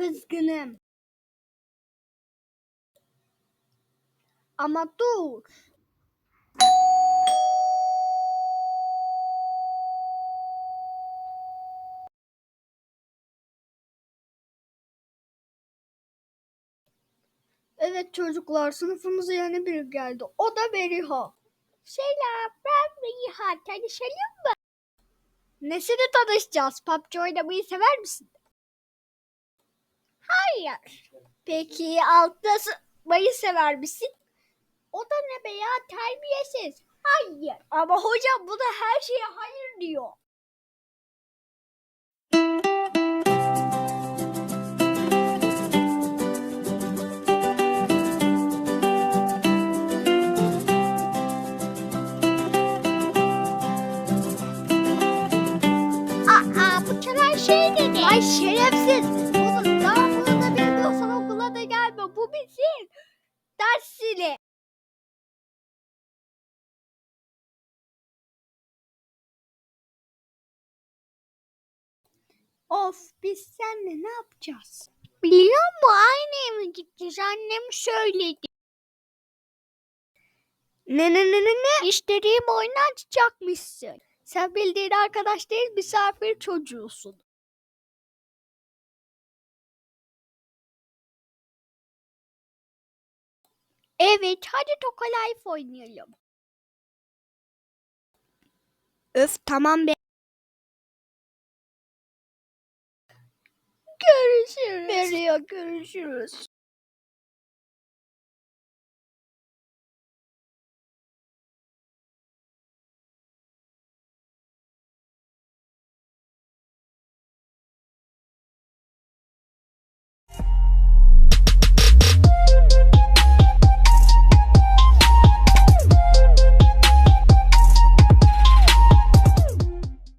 üzgünüm. Ama dur. Evet çocuklar sınıfımıza yeni biri geldi. O da Beriha. Selam ben Beriha. Tanışalım mı? Nesini tanışacağız? PUBG oynamayı sever misin? Hayır. Peki altta sıkmayı sever misin? O da ne be ya terbiyesiz. Hayır. Ama hocam bu da her şeye hayır diyor. Aa bu çalan şey dedi. Ay şerefsiz. Oğlum daha Bu bizim. Ders zili. Of biz seninle ne yapacağız? Biliyor musun aynı eve gideceğiz. Annem söyledi. Ne ne ne ne ne? İstediğim oyunu açacakmışsın. Sen bildiğin arkadaş değil misafir çocuğusun. Evet hadi Toka Life oynayalım. Öf tamam be. Görüşürüz. Nereye görüşürüz?